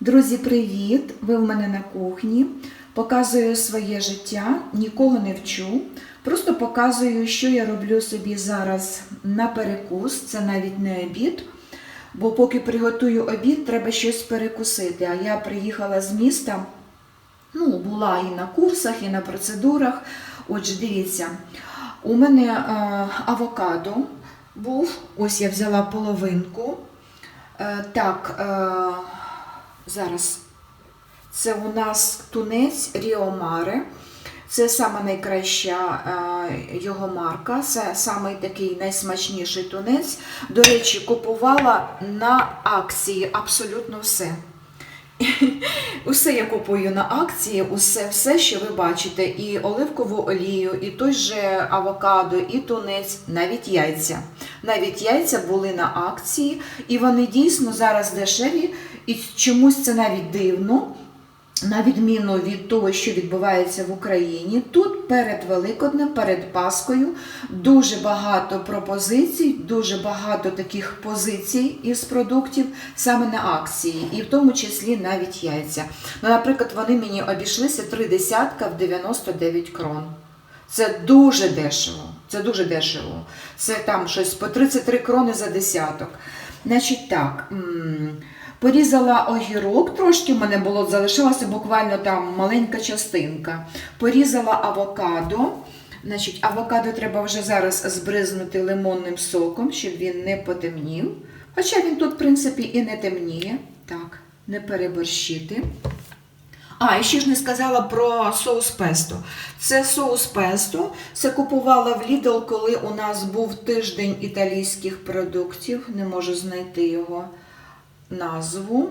Друзі, привіт! Ви в мене на кухні. Показую своє життя, нікого не вчу. Просто показую, що я роблю собі зараз на перекус. Це навіть не обід. Бо поки приготую обід, треба щось перекусити. А я приїхала з міста, ну, була і на курсах, і на процедурах. Отже, дивіться, у мене е, авокадо був. Ось я взяла половинку. Е, так, е, зараз це у нас тунець Ріомаре. Це саме найкраща е, його марка, це саме такий найсмачніший тунець. До речі, купувала на акції абсолютно все. Усе я купую на акції, усе, все, що ви бачите, і оливкову олію, і той же авокадо, і тунець, навіть яйця. Навіть яйця були на акції, і вони дійсно зараз дешеві, і чомусь це навіть дивно. На відміну від того, що відбувається в Україні, тут перед Великоднем, перед Паскою дуже багато пропозицій, дуже багато таких позицій із продуктів саме на акції, і в тому числі навіть яйця. Ну, наприклад, вони мені обійшлися три десятка в 99 крон. Це дуже дешево. Це дуже дешево. Це там щось по 33 крони за десяток. Значить так. Порізала огірок, трошки в мене було, залишилася буквально там маленька частинка. Порізала авокадо. Значить, авокадо треба вже зараз збризнути лимонним соком, щоб він не потемнів. Хоча він тут, в принципі, і не темніє. Так, не переборщити. А, і ще ж не сказала про соус песто. Це соус песто. Це купувала в Lidl, коли у нас був тиждень італійських продуктів. Не можу знайти його назву.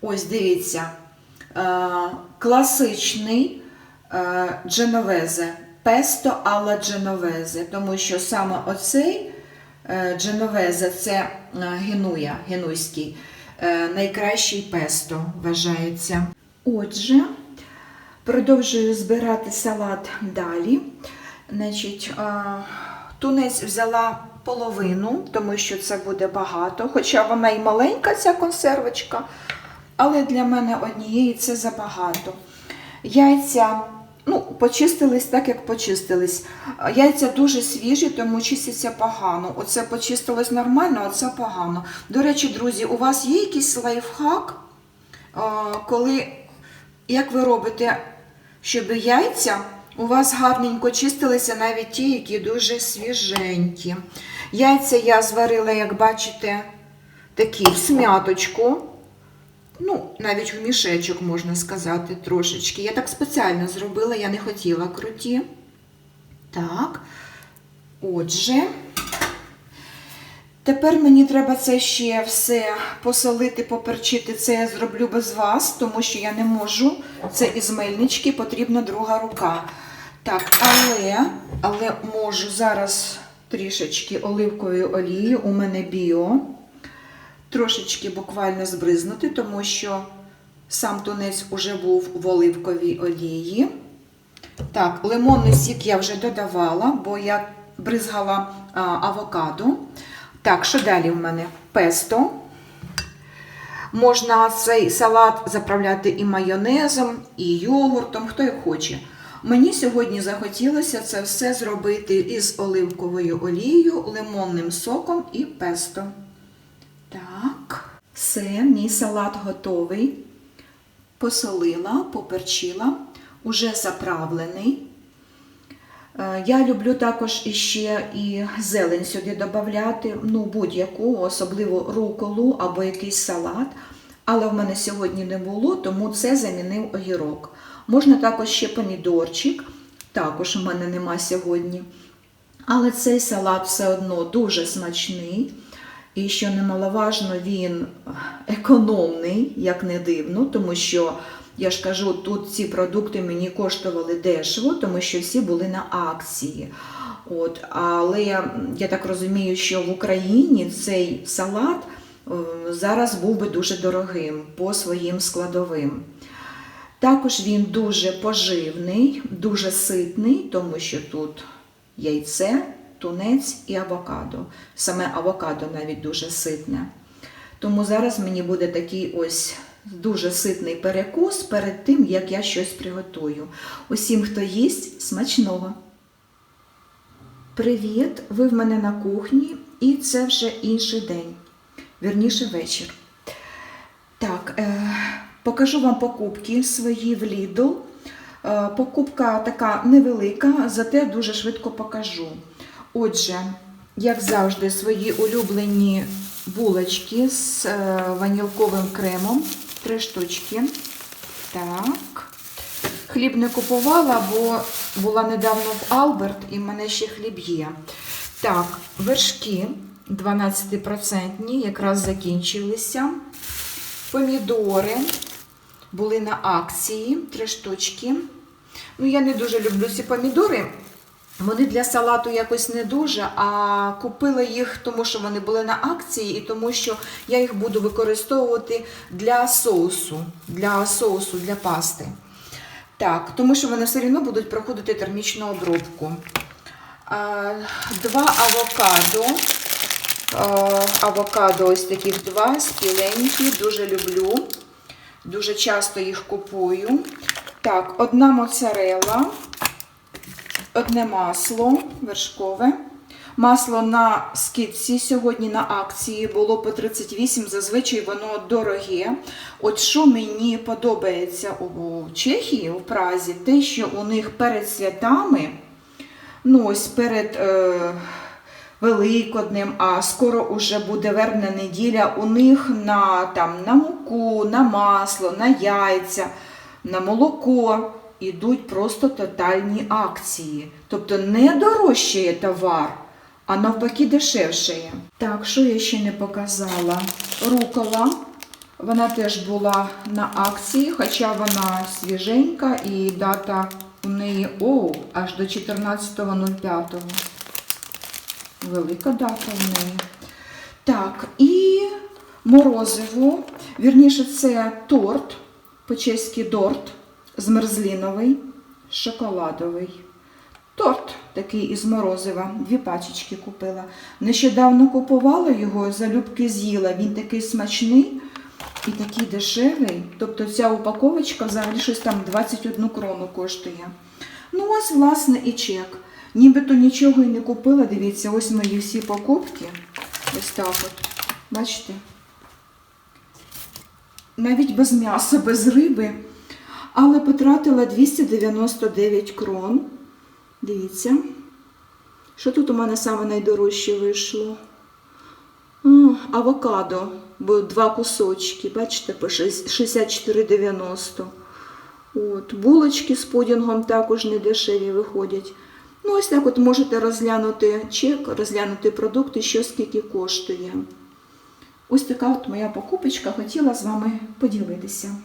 Ось дивіться. Е, класичний дженовезе. Песто алла дженовезе. Тому що саме оцей дженовезе це е, генуя, генуйський. Е, найкращий песто вважається. Отже, продовжую збирати салат далі. Значить, тунець взяла половину, тому що це буде багато, хоча вона і маленька, ця консервочка, але для мене однієї це забагато. Яйця. Ну, почистились так, як почистились. Яйця дуже свіжі, тому чистяться погано. Оце почистилось нормально, а це погано. До речі, друзі, у вас є якийсь лайфхак, е, коли, як ви робите, щоб яйця у вас гарненько чистилися, навіть ті, які дуже свіженькі. Яйця я зварила, як бачите, такі в смяточку. Ну, навіть в мішечок, можна сказати, трошечки. Я так спеціально зробила, я не хотіла круті. Так, отже, тепер мені треба це ще все посолити, поперчити. Це я зроблю без вас, тому що я не можу. Це із мельнички, потрібна друга рука. Так, але, але можу зараз трішечки оливкової олії, у мене біо трошечки буквально збризнути, тому що сам тунець уже був в оливковій олії. Так, лимонний сік я вже додавала, бо я бризгала а, авокадо. Так, що далі в мене? Песто. Можна цей салат заправляти і майонезом, і йогуртом, хто як хоче. Мені сьогодні захотілося це все зробити із оливковою олією, лимонним соком і песто. Так, все, мій салат готовий. Посолила, поперчила, уже заправлений. Е, Я люблю також іще і зелень сюди додати, ну будь-яку, особливо руколу або якийсь салат. Але в мене сьогодні не було, тому це замінив огірок. Можна також ще помідорчик, також у мене нема сьогодні. Але цей салат все одно дуже смачний. І що немаловажно, він економний, як не дивно, тому що, я ж кажу, тут ці продукти мені коштували дешево, тому що всі були на акції. От, Але я так розумію, що в Україні цей салат е, зараз був би дуже дорогим по своїм складовим. Також він дуже поживний, дуже ситний, тому що тут яйце, тунець і авокадо. Саме авокадо навіть дуже ситне. Тому зараз мені буде такий ось дуже ситний перекус перед тим, як я щось приготую. Усім, хто їсть, смачного! Привіт! Ви в мене на кухні, і це вже інший день, вірніше вечір. Так, е, покажу вам покупки свої в Lidl. Е, покупка така невелика, зате дуже швидко покажу. Отже, як завжди, свої улюблені булочки з е, ванілковим кремом. Три штучки. Так. Хліб не купувала, бо була недавно в Алберт і в мене ще хліб є. Так, вершки 12%, якраз закінчилися. Помідори були на акції, три штучки. Ну, я не дуже люблю ці помідори. Вони для салату якось не дуже, а купила їх, тому що вони були на акції, і тому що я їх буду використовувати для соусу, для соусу, для пасти. Так, тому що вони все одно будуть проходити термічну обробку. Два авокадо. Авокадо ось таких два, спіленькі, дуже люблю. Дуже часто їх купую. Так, одна моцарела, одне масло вершкове. Масло на скидці сьогодні на акції було по 38, зазвичай воно дороге. От що мені подобається у Чехії, у Празі, те, що у них перед святами, ну ось перед е, Великоднем, а скоро уже буде вербна неділя, у них на, там, на муку, на масло, на яйця, на молоко ідуть просто тотальні акції. Тобто не дорожчає товар, а навпаки дешевшає. Так, що я ще не показала? Рукола. Вона теж була на акції, хоча вона свіженька і дата у неї о, аж до 14.05. Велика дата в неї. Так, і морозиво. Вірніше, це торт, по-чеськи дорт, змерзліновий, шоколадовий. Торт такий із морозива. Дві пачечки купила. Нещодавно купувала його, залюбки з'їла. Він такий смачний і такий дешевий. Тобто ця упаковочка взагалі щось там 21 крону коштує. Ну, ось, власне, і чек. Нібито нічого і не купила. Дивіться, ось мої всі покупки. Ось так от. Бачите? Навіть без м'яса, без риби. Але потратила 299 крон. Дивіться. Що тут у мене саме найдорожче вийшло? А, авокадо, бо два кусочки, бачите, по 64,90. От, булочки з пудінгом також не дешеві виходять. Ну, ось так от можете розглянути чек, розглянути продукти, що скільки коштує. Ось така от моя покупочка, хотіла з вами поділитися.